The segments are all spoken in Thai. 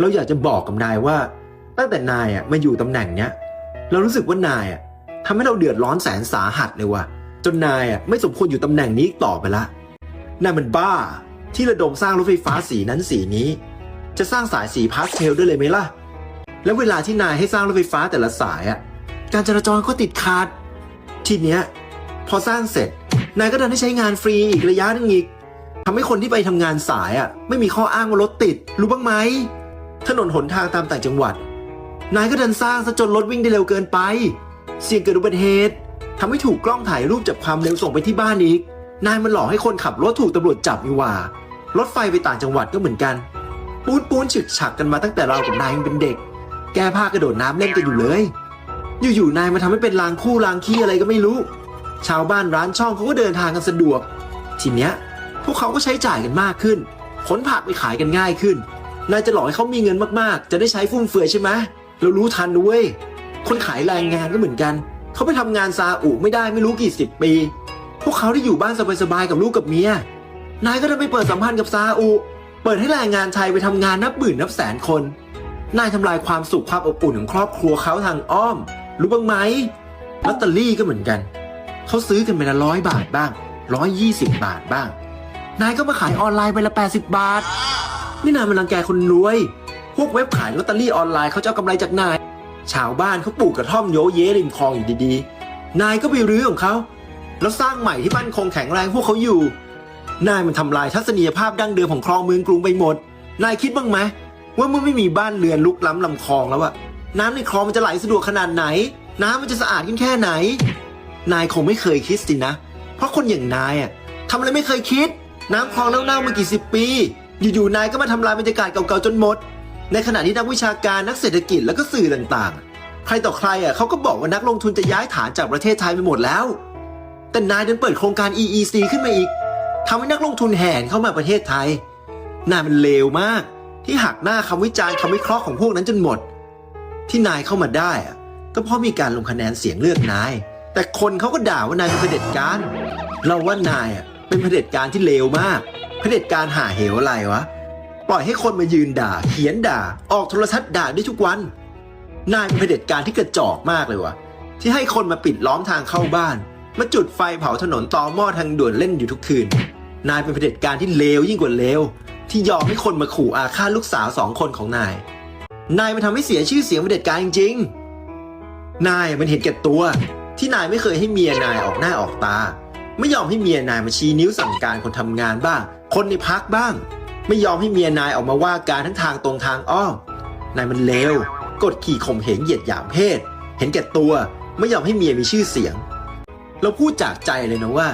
เราอยากจะบอกกับนายว่า ตั้งแต่นายอะมาอยู่ตำแหน่งเนี้ยเรารู้สึกว่านายอะทำให้เราเดือดร้อนแสนสาหัสเลยว่ะจนนายอะไม่สมควรอยู่ตำแหน่งนี้อีกต่อไปละนายมันบ้า ที่ระดมสร้างรถไฟฟ้าสีนั้นสีนี้ จะสร้างสายสีพาสเทลด้วยเลยไหมล่ะ แล้วเวลาที่นายให้สร้างรถไฟฟ้าแต่ละสายอะการจราจรก็ติดขัดทีเนี้ยพอสร้างเสร็จ นายก็ดันให้ใช้งานฟรีอีกระยะนึงอีกทำให้คนที่ไปทำงานสายอะไม่มีข้ออ้างว่ารถติด รู้บ้างไหม ถนนหนทางตามต่างจังหวัด นายก็ดันสร้างซะจนรถวิ่งได้เร็วเกินไป เสี่ยงเกิดอุบัติเหตุทำให้ถูกกล้องถ่ายรูปจับความเร็วส่งไปที่บ้านอีก นายมันหลอกให้คนขับรถถูกตำรวจจับนี่หว่า รถไฟไปต่างจังหวัดก็เหมือนกัน ปูนปูนฉึกฉักกันมาตั้งแต่เรากับนายยังเป็นเด็ก แก้ผ้ากระโดดน้ำเล่นกันอยู่เลย อยู่ๆนายมาทำให้เป็นลางคู่ลางขี้อะไรก็ไม่รู้ ชาวบ้านร้านช่องเขาก็เดินทางกันสะดวก ทีเนี้ยพวกเขาก็ใช้จ่ายกันมากขึ้นขนผักไปขายกันง่ายขึ้น นายจะหลอกให้เขามีเงินมากๆ จะได้ใช้ฟุ่มเฟือยใช่ไหมเรารู้ทันนะเว้ยคนขายแรงงานก็เหมือนกัน เขาไปทำงานซาอุไม่ได้ไม่รู้กี่สิบปี พวกเขาได้อยู่บ้านสบายๆกับลูกกับเมีย นายก็ได้ไปเปิดสัมพันธ์กับซาอุ เปิดให้แรงงานไทยไปทำงานนับหมื่นนับแสนคน นายทำลายความสุขความอบอุ่นของครอบครัวเขาทางอ้อม รู้บ้างไหมลอตเตอรี่ก็เหมือนกัน เขาซื้อกันไปละร้อยบาทบ้างร้อยยี่สิบบาทบ้าง นายก็มาขายออนไลน์ไปละแปดสิบบาท นี่นายมันรังแกคนรวย พวกเว็บขายลอตเตอรี่ออนไลน์เขาจะเอากำไรจากนาย ชาวบ้านเขาปลูกกระท่อมโยเยริมคลองอยู่ดีๆ นายก็ไปรื้อของเขาแล้วสร้างใหม่ที่มั่นคงแข็งแรงพวกเขาอยู่ นายมันทำลายทัศนียภาพดั้งเดิมของคลองเมืองกรุงไปหมด นายคิดบ้างไหมว่าเมื่อไม่มีบ้านเรือนลุกล้ำลำคลองแล้วอะน้ำในคลองมันจะไหลสะดวกขนาดไหน น้ำมันจะสะอาดขึ้นแค่ไหน นายคงไม่เคยคิดสินะ เพราะคนอย่างนายอะทำอะไรไม่เคยคิด น้ำคลองเน่าๆมากี่สิบปี อยู่ๆนายก็มาทำลายบรรยากาศเก่าๆจนหมด ในขณะที่นักวิชาการนักเศรษฐกิจแล้วก็สื่อต่างๆ ใครต่อใครอะเขาก็บอกว่านักลงทุนจะย้ายฐานจากประเทศไทยไปหมดแล้ว แต่นายดันเปิดโครงการ EEC ขึ้นมาอีกทำให้นักลงทุนแห่เข้ามาประเทศไทยนายมันเลวมาก ที่หักหน้าคำวิจารณ์คำวิเคราะห์ของพวกนั้นจนหมด ที่นายเข้ามาได้อะก็เพราะมีการลงคะแนนเสียงเลือกนาย แต่คนเขาก็ด่าว่านายเป็นเผด็จการ เราว่านายอะเป็นเผด็จการที่เลวมาก เผด็จการหาเหวอะไรวะ ปล่อยให้คนมายืนด่า เขียนด่า ออกโทรทัศน์ด่าได้ทุกวัน นายเป็นเผด็จการที่กระจอกมากเลยวะที่ให้คนมาปิดล้อมทางเข้าบ้าน มาจุดไฟเผาถนนตอหม้อทางด่วนเล่นอยู่ทุกคืน นายเป็นเผด็จการที่เลวยิ่งกว่าเลวที่ยอมให้คนมาขู่อาฆาตลูกสาวสองคนของนาย นายมันทำให้เสียชื่อเสียงเผด็จการจริงๆ นายมันเห็นแก่ตัว ที่นายไม่เคยให้เมียนายออกหน้าออกตา ไม่ยอมให้เมียนายมาชี้นิ้วสั่งการคนทำงานบ้าง คนในพักบ้าง ไม่ยอมให้เมียนายออกมาว่าการทั้งทางตรงทางอ้อมนายมันเลวกดขี่ข่มเหงเหยียดหยามเพศ เห็นแก่ตัวไม่ยอมให้เมียมีชื่อเสียง เราพูดจากใจเลยนะว่า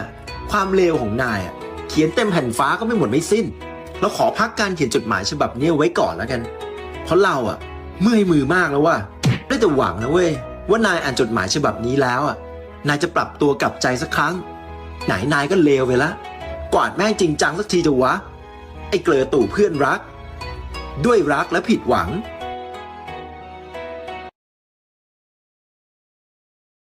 ความเลวของนายอะเขียนเต็มแผ่นฟ้าก็ไม่หมดไม่สิ้น เราขอพักการเขียนจดหมายฉบับนี้ไว้ก่อนแล้วกัน เพราะเราอะเมื่อยมือมากแล้วว่า ได้แต่หวังนะเว้ยว่านายอ่านจดหมายฉบับนี้แล้วอะนายจะปรับตัวกลับใจสักครั้ง ไหนนายก็เลวไปละ กวาดแม่งจริงจังสักทีจะวะ ไอ้เกลือตู่เพื่อนรัก ด้วยรักและผิดหวัง